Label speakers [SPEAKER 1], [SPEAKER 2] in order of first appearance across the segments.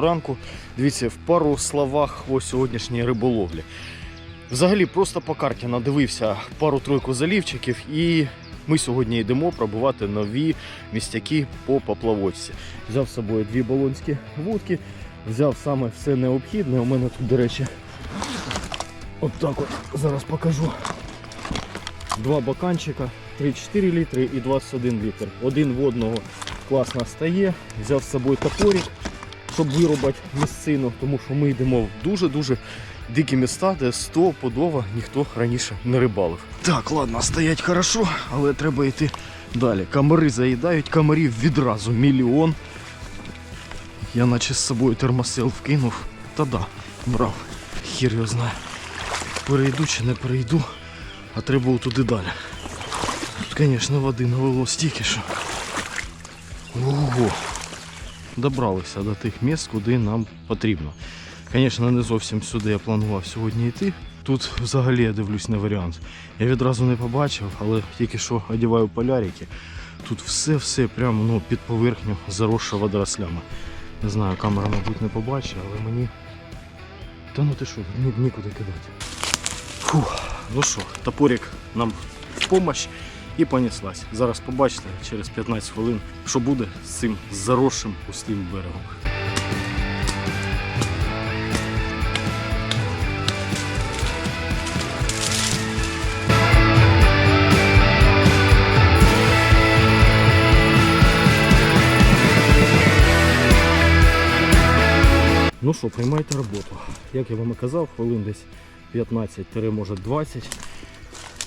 [SPEAKER 1] Ранку. Дивіться, в пару словах о сьогоднішній риболовлі. Взагалі, просто по карті надивився пару-тройку залівчиків, і ми сьогодні йдемо пробувати нові містяки по поплавочці. Взяв з собою дві болонські вудки, взяв саме все необхідне. У мене тут, до речі, от так от зараз покажу. Два баканчика, 3-4 літри і 21 літр. Один водного класно стає. Взяв з собою топорик, щоб вирубати місцину, тому що ми йдемо в дуже-дуже дикі міста, де стопудово ніхто раніше не рибалив. Так, ладно, стоять хорошо, але треба йти далі. Комари заїдають, комарів відразу мільйон. Я наче з собою термосел вкинув. Та да, брав. Хір його знає. Перейду чи не перейду, а треба туди далі. Тут, звісно, води налило стільки, що. Ого! Добралися до тих місць, куди нам потрібно. Звісно, не зовсім сюди я планував сьогодні йти. Тут взагалі я дивлюсь не варіант. Я відразу не побачив, але тільки що одягаю полярики. Тут все-все прямо ну, під поверхню заросше водорослями. Не знаю, камера, мабуть, не побачить, але мені. Та ну ти що, нікуди кидати. Фух, ну що, топорик нам в помощь і понеслась. Зараз побачите через 15 хвилин, що буде з цим заросшим пустим берегом. Ну що, приймайте роботу. Як я вам і казав, хвилин десь 15 може 20.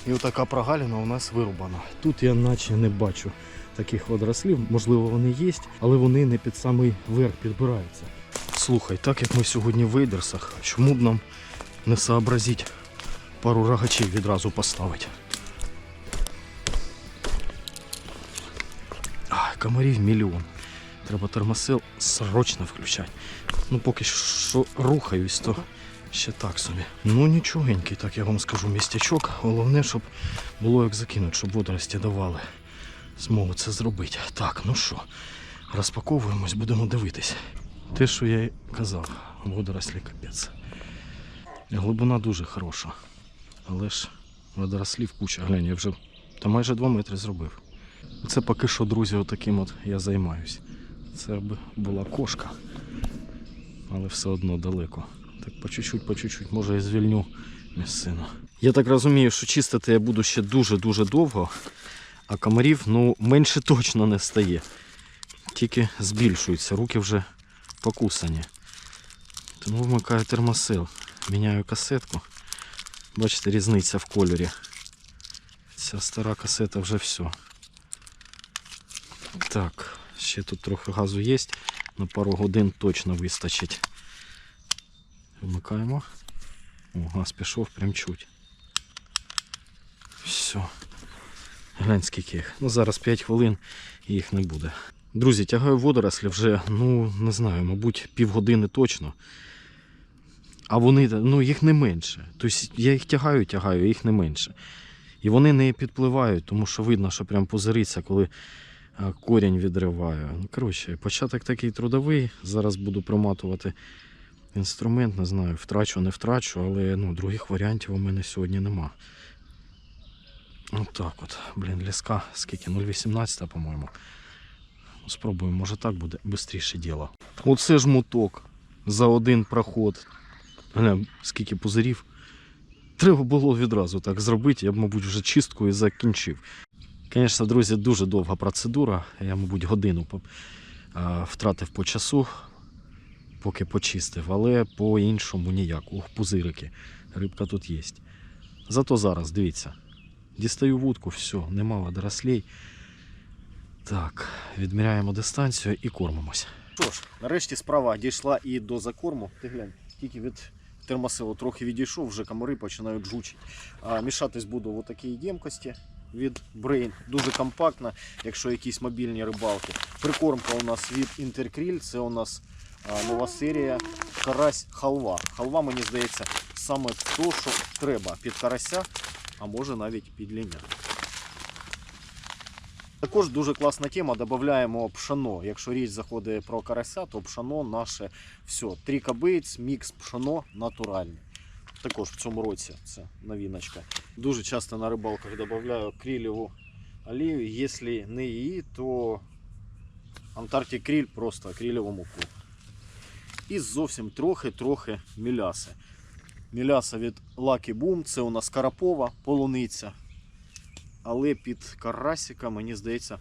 [SPEAKER 1] І отака прогалина у нас вирубана. Тут я наче не бачу таких водорослів. Можливо, вони є, але вони не під самий верх підбираються. Слухай, так як ми сьогодні в вейдерсах, чому б нам не сообразити пару рогачів відразу поставити? А, комарів мільйон. Треба термосил срочно включати. Ну поки що рухаюсь, то ще так собі. Ну нічогенький, так я вам скажу, містячок. Головне, щоб було як закинути, щоб водорості давали змогу це зробити. Так, ну що, розпаковуємось, будемо дивитись. Те, що я й казав, водорослі капець. Глибина дуже хороша. Але ж водорослів куча. Глянь, я вже та майже 2 метри зробив. Це поки що, друзі, отаким от я займаюсь. Це б була кошка, але все одно далеко. Так по чуть-чуть, по чуть-чуть, може і звільню місцину. Я так розумію, що чистити я буду ще дуже-дуже довго, а комарів ну, менше точно не стає. Тільки збільшуються, руки вже покусані. Тому вмикаю термосил, міняю касетку. Бачите, різниця в кольорі. Ця стара касета вже все. Так, ще тут трохи газу є, на пару годин точно вистачить. Вмикаємо. О, газ пішов прям чуть. Все. Глянь скільки їх. Ну зараз 5 хвилин і їх не буде. Друзі, тягаю водорослі вже, ну не знаю, мабуть, півгодини точно. А вони, ну їх не менше. Тобто я їх тягаю, тягаю, їх не менше. І вони не підпливають, тому що видно, що прям позириться, коли корінь відриваю. Ну, коротше, початок такий трудовий. Зараз буду проматувати інструмент, не знаю, втрачу, не втрачу, але ну, других варіантів у мене сьогодні нема. От так от. Блін, ліска, скільки? 0,18, по-моєму. Ну, Спробуємо, може так буде швидше діло. Оце ж моток за один проход. Скільки пузирів. Треба було відразу так зробити, я б, мабуть, вже чистку і закінчив. Звісно, друзі, дуже довга процедура. Я, мабуть, годину втратив по часу, поки почистив, але по-іншому ніяк. Ух, пузирики. Рибка тут є. Зато зараз, дивіться. Дістаю вудку, все, нема водорослей. Так, відміряємо дистанцію і кормимось. Що ж, нарешті справа дійшла і до закорму. Ти глянь, тільки від термосилу трохи відійшов, вже комари починають жучити. А мішатись буду в такій ємкості від Brain. Дуже компактна, якщо якісь мобільні рибалки. Прикормка у нас від Interkrill, це у нас нова серія карась халва. Халва, мені здається, саме то, що треба під карася, а може навіть під ліня. Також дуже класна тема. Додаємо пшено. Якщо річ заходить про карася, то пшено наше все. Трікабиць, мікс пшено натуральний. Також в цьому році це новіночка. Дуже часто на рибалках додаю крілеву олію. Якщо не її, то Антарктик кріль просто крілеву муку. І зовсім трохи-трохи міляси. Міляса від Lucky Boom, це у нас карапова полуниця. Але під карасика, мені здається,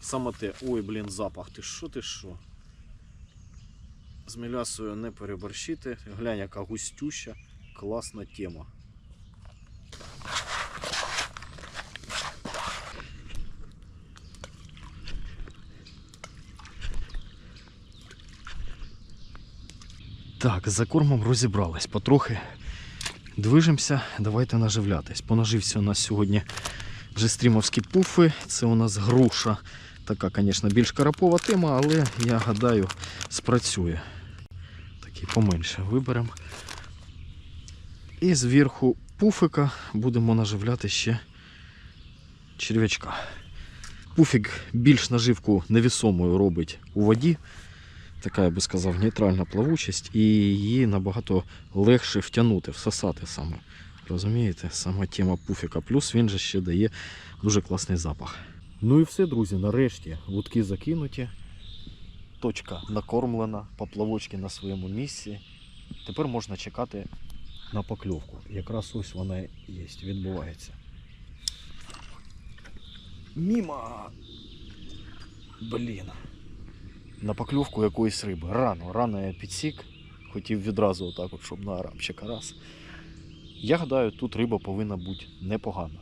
[SPEAKER 1] саме те. Ой, блін, запах. Ти що, ти що? З мілясою не переборщити. Глянь, яка густюща, класна тема. Так, за кормом розібрались. Потрохи движемося, давайте наживлятись. Понажився у нас сьогодні вже стрімовські пуфи. Це у нас груша. Така, звісно, більш карапова тема, але я гадаю, спрацює. Такий поменше виберемо. І зверху пуфика будемо наживляти ще черв'ячка. Пуфік більш наживку невісомою робить у воді. Така, я би сказав, нейтральна плавучість, і її набагато легше втягнути, всосати саме. Розумієте, сама тема пуфіка. Плюс він же ще дає дуже класний запах. Ну і все, друзі, нарешті вудки закинуті. Точка накормлена, поплавочки на своєму місці. Тепер можна чекати на покльовку. Якраз ось вона є, відбувається. Міма! Блін. На покльовку якоїсь риби. Рано, рано я підсік. Хотів відразу отак, от, щоб на арабчика раз. Я гадаю, тут риба повинна бути непогана.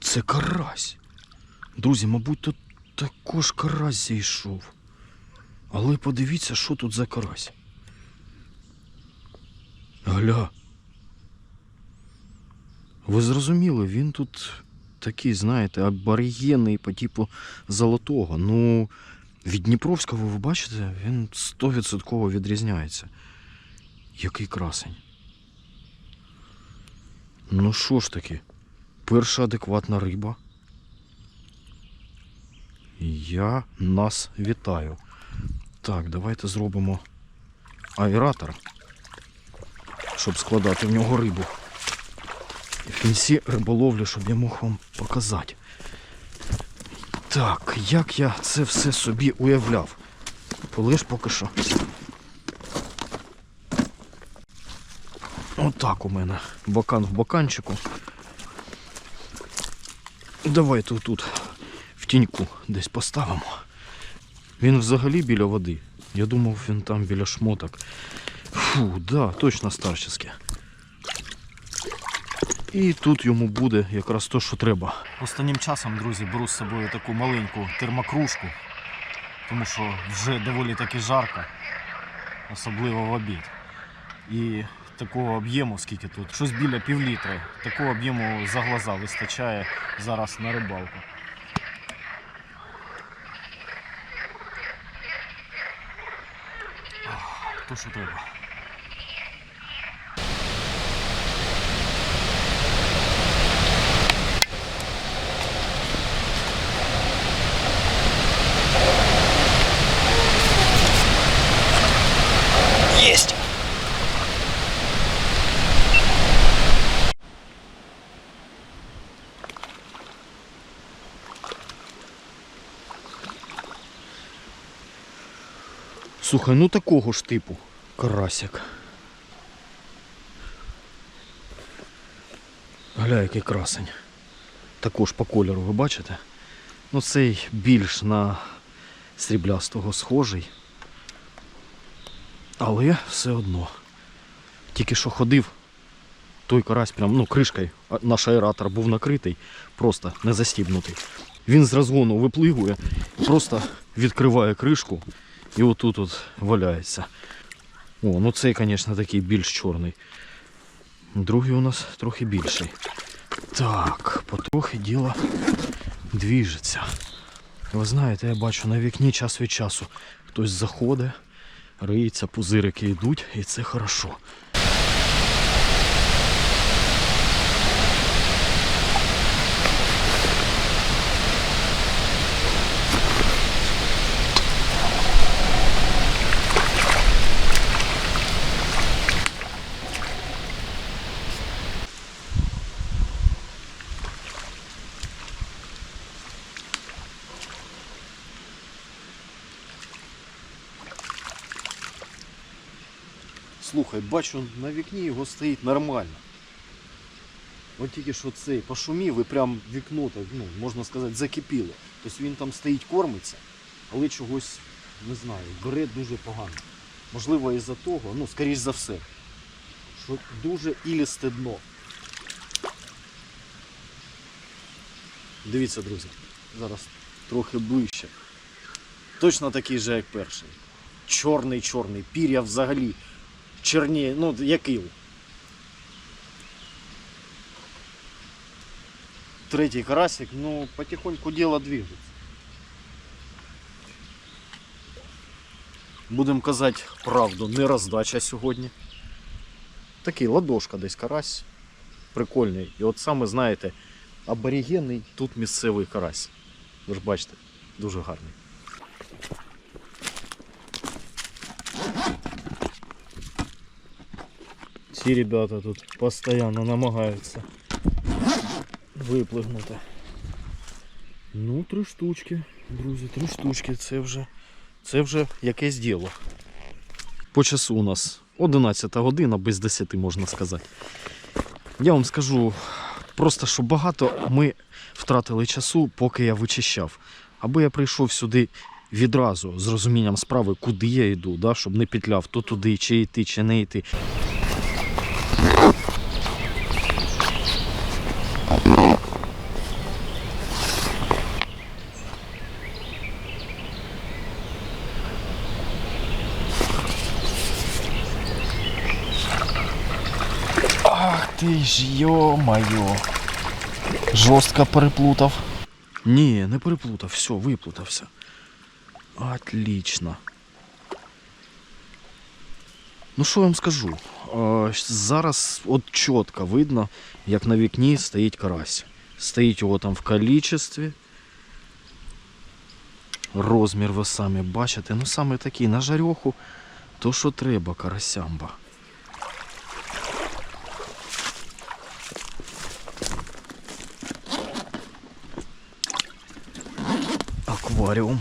[SPEAKER 1] Це карась. Друзі, мабуть, тут також карась зійшов. Але подивіться, що тут за карась. Гля. Ви зрозуміли, він тут такий, знаєте, аборігенний по типу золотого. Ну, від Дніпровського, ви бачите, він 100% відрізняється. Який красень. Ну що ж таки, перша адекватна риба. Я нас вітаю. Так, давайте зробимо аератор, щоб складати в нього рибу. І в кінці риболовлі, щоб я мог вам показати. Так, як я це все собі уявляв. Полиш поки що. Отак у мене. Бокан в боканчику. Давайте тут тіньку десь поставимо. Він взагалі біля води. Я думав, він там біля шмоток. Фу, да, точно старчески. І тут йому буде якраз то, що треба. Останнім часом, друзі, беру з собою таку маленьку термокружку, тому що вже доволі таки жарко, особливо в обід. І такого об'єму, скільки тут, щось біля півлітри, такого об'єму за глаза вистачає зараз на рибалку. То, що треба. Есть! Слухай, ну такого ж типу карасик. Гля, який красень. Також по кольору, ви бачите? Ну цей більш на сріблястого схожий. Але все одно. Тільки що ходив, той карась прям, ну, кришкою, наш аератор був накритий, просто не застібнутий. Він з розгону випливує, просто відкриває кришку і отут от валяється. О, ну цей, звісно, такий більш чорний. Другий у нас трохи більший. Так, потрохи діло двіжиться. Ви знаєте, я бачу на вікні час від часу хтось заходить, риється, пузирики йдуть, і це хорошо. Слухай, бачу, на вікні його стоїть нормально. От тільки що цей пошумів і прям вікно так, ну, можна сказати, закипіло. Тобто він там стоїть, кормиться, але чогось, не знаю, бере дуже погано. Можливо, із-за того, ну, скоріш за все, що дуже ілісте дно. Дивіться, друзі, зараз трохи ближче. Точно такий же, як перший. Чорний, чорний, пір'я взагалі черніє, ну, як іл. Третій карасик, ну, потихоньку дело движется. Будемо казати правду, не роздача сьогодні. Такий ладошка десь карась. Прикольний. І от саме, знаєте, аборігенний тут місцевий карась. Ви ж бачите, дуже гарний. Ці ребята тут постійно намагаються виплигнути. Ну, три штучки, друзі, три штучки. Це вже, це вже якесь діло. По часу у нас 11 година, без 10 можна сказати. Я вам скажу просто, що багато ми втратили часу, поки я вичищав. Аби я прийшов сюди відразу з розумінням справи, куди я йду, да, щоб не петляв то туди, чи йти, чи не йти. Ах ти ж йо-моє. Жорстко переплутав. Ні, не переплутав, все, виплутався. Отлично. Ну що я вам скажу? Зараз от чітко видно, як на вікні стоїть карась. Стоїть його там в кількості. Розмір ви самі бачите. Ну саме такий на жарьоху, то що треба карасямба. Акваріум.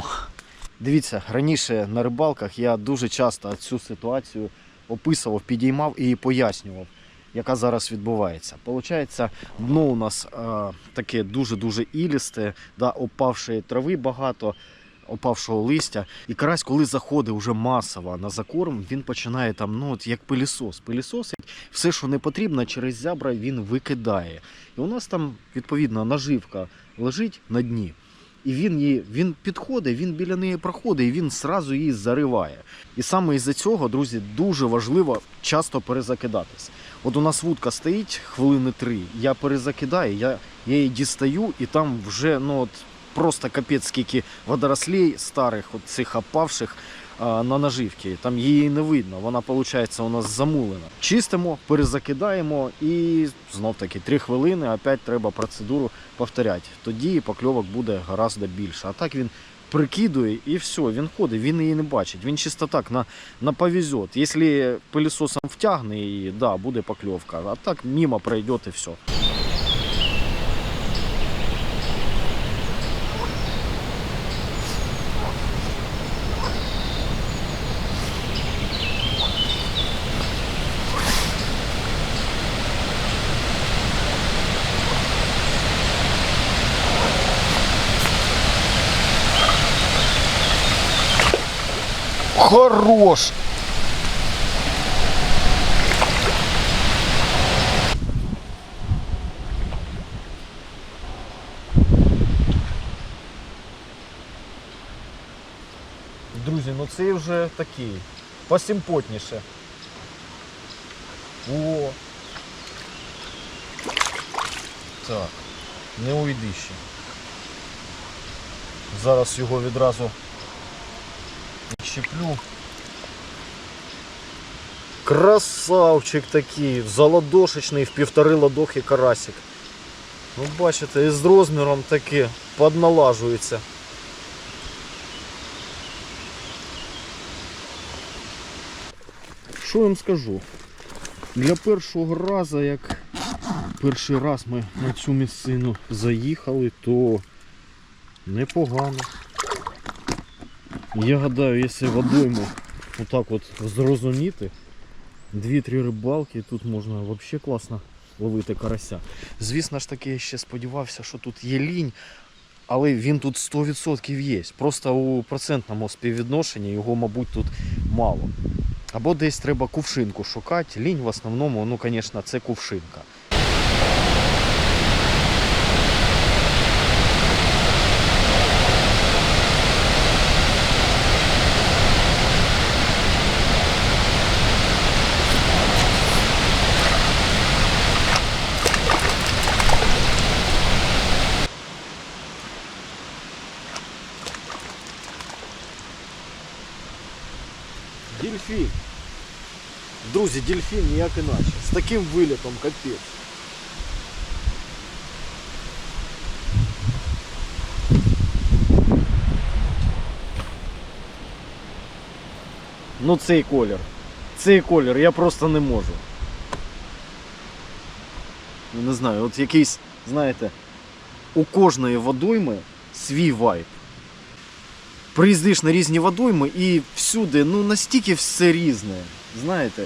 [SPEAKER 1] Дивіться, раніше на рибалках я дуже часто цю ситуацію описував, підіймав і пояснював, яка зараз відбувається. Получається, дно у нас е, таке дуже-дуже ілісте, да, опавшої трави багато, опавшого листя. І карась, коли заходить вже масово на закорм, він починає там, ну от як пилісос. Пилісосить все, що не потрібно, через зябра він викидає. І у нас там відповідно наживка лежить на дні. І він її він підходить, він біля неї проходить, і він зразу її зариває. І саме із-за цього, друзі, дуже важливо часто перезакидатись. От у нас вудка стоїть хвилини три, я перезакидаю, я, я її дістаю, і там вже ну от просто капець скільки водорослей старих, от цих опавших на наживці. Там її не видно, вона виходить у нас замулена. Чистимо, перезакидаємо і знов таки 3 хвилини, опять треба процедуру повторяти. Тоді покльовок буде гораздо більше. А так він прикидує і все, він ходить, він її не бачить. Він чисто так на, на повезет. Якщо пилісосом втягне її, да, буде покльовка. А так мимо пройде і все. Хорош! Друзі, ну це вже такий посимпотніше. О! Так, не уйди ще. Зараз його відразу щеплю. Красавчик такий, золодошечний в півтори ладохи карасик. Ну бачите, і з розміром таке подналажується. Що вам скажу? Для першого разу, як перший раз ми на цю місцину заїхали, то непогано. Я гадаю, якщо водойму отак от зрозуміти, дві-три рибалки, тут можна взагалі класно ловити карася. Звісно ж таки, я ще сподівався, що тут є лінь, але він тут 100% є. Просто у процентному співвідношенні його, мабуть, тут мало. Або десь треба кувшинку шукати. Лінь в основному, ну, звісно, це кувшинка. дельфін ніяк іначе. З таким вилітом капець. Ну цей колір. Цей колір я просто не можу. Ну, Не знаю, от якийсь, знаєте, у кожної водойми свій вайб. Приїздиш на різні водойми і всюди, ну настільки все різне. Знаєте,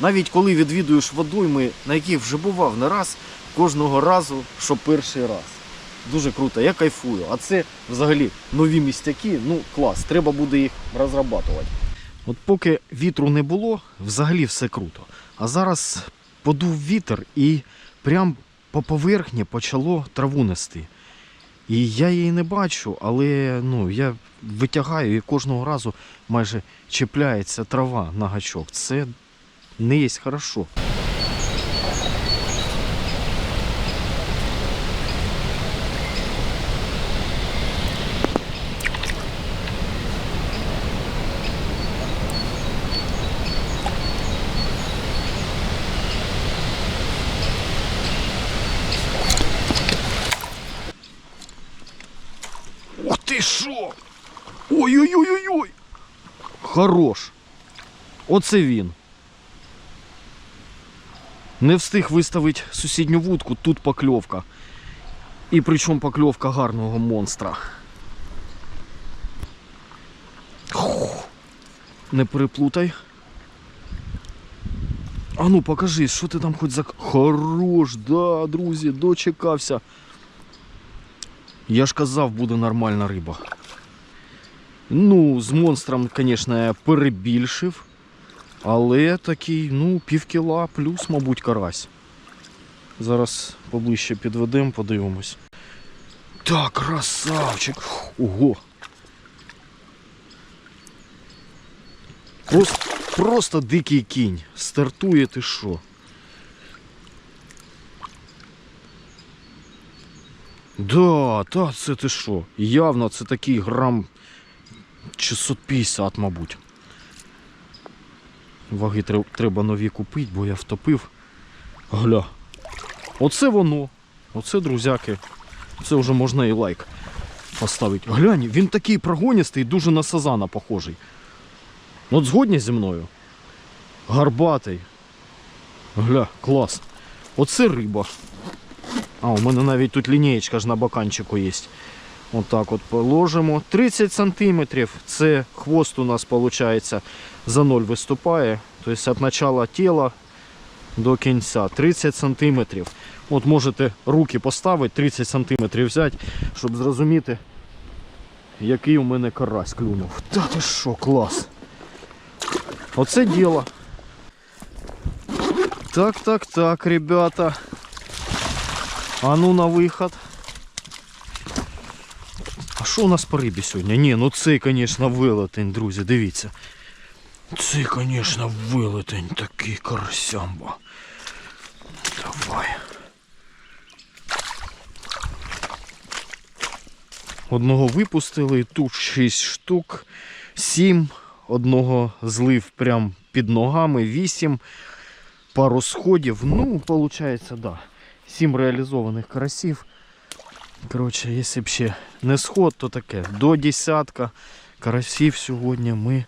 [SPEAKER 1] Навіть коли відвідуєш водойми, на яких вже бував не раз, кожного разу, що перший раз. Дуже круто, я кайфую. А це взагалі нові містяки, ну клас, треба буде їх розрабатувати. От поки вітру не було, взагалі все круто. А зараз подув вітер і прям по поверхні почало траву нести. І я її не бачу, але ну, я витягаю і кожного разу майже чіпляється трава на гачок. Це не є хорошо. Ух ти що! Ой-ой-ой-ой-ой! Хорош! Оце він. Не встиг виставити сусідню вудку, тут покльовка. І причому покльовка гарного монстра. Не переплутай. А ну покажи, що ти там хоч за. Хорош, да, друзі, дочекався. Я ж казав, буде нормальна риба. Ну, з монстром, звісно, я перебільшив. Але такий, ну, пів кіла плюс, мабуть, карась. Зараз поближче підведемо, подивимось. Так, красавчик. Ого. Просто, просто дикий кінь. Стартує ти що? Да, та це ти що? Явно це такий грам 650, мабуть. Ваги треба нові купити, бо я втопив. Гля. Оце воно. Оце, друзяки. Це вже можна і лайк поставити. Глянь, він такий прогоністий, дуже на сазана похожий. От згодні зі мною? Гарбатий. Гля, клас. Оце риба. А, у мене навіть тут лінієчка ж на баканчику є. Отак от положимо. 30 сантиметрів. Це хвост у нас виходить за 0 виступає. Тобто від начала тіла до кінця 30 сантиметрів. От можете руки поставити, 30 сантиметрів взяти, щоб зрозуміти, який у мене карась клюнув. Та ти що, клас. Оце діло. Так, так, так, ребята. А ну на виход. А що у нас по рибі сьогодні? Ні, ну цей, звісно, вилетень, друзі, дивіться. Це, звісно, вилетень такий карасямба. Давай. Одного випустили, тут 6 штук, 7, одного злив прямо під ногами, 8, пару сходів. Ну, виходить, так. Да. 7 реалізованих карасів. Коротше, якщо б ще не сход, то таке. До десятка карасів сьогодні ми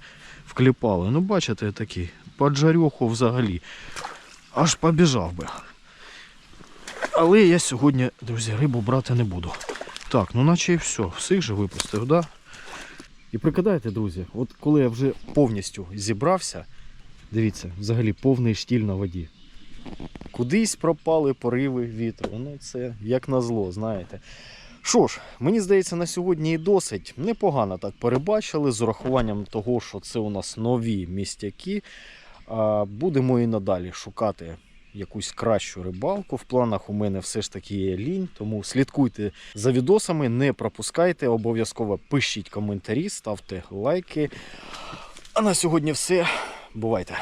[SPEAKER 1] вкліпали. Ну, бачите, такий поджарьоху взагалі. Аж побіжав би. Але я сьогодні, друзі, рибу брати не буду. Так, ну наче і все. Всіх же випустив, да? І прикидайте, друзі, от коли я вже повністю зібрався, дивіться, взагалі повний штіль на воді. Кудись пропали пориви вітру. Ну це як назло, знаєте. Що ж, мені здається, на сьогодні і досить непогано так перебачили з урахуванням того, що це у нас нові містяки. Будемо і надалі шукати якусь кращу рибалку. В планах у мене все ж таки є лінь, тому слідкуйте за відосами, не пропускайте, обов'язково пишіть коментарі, ставте лайки. А на сьогодні все. Бувайте!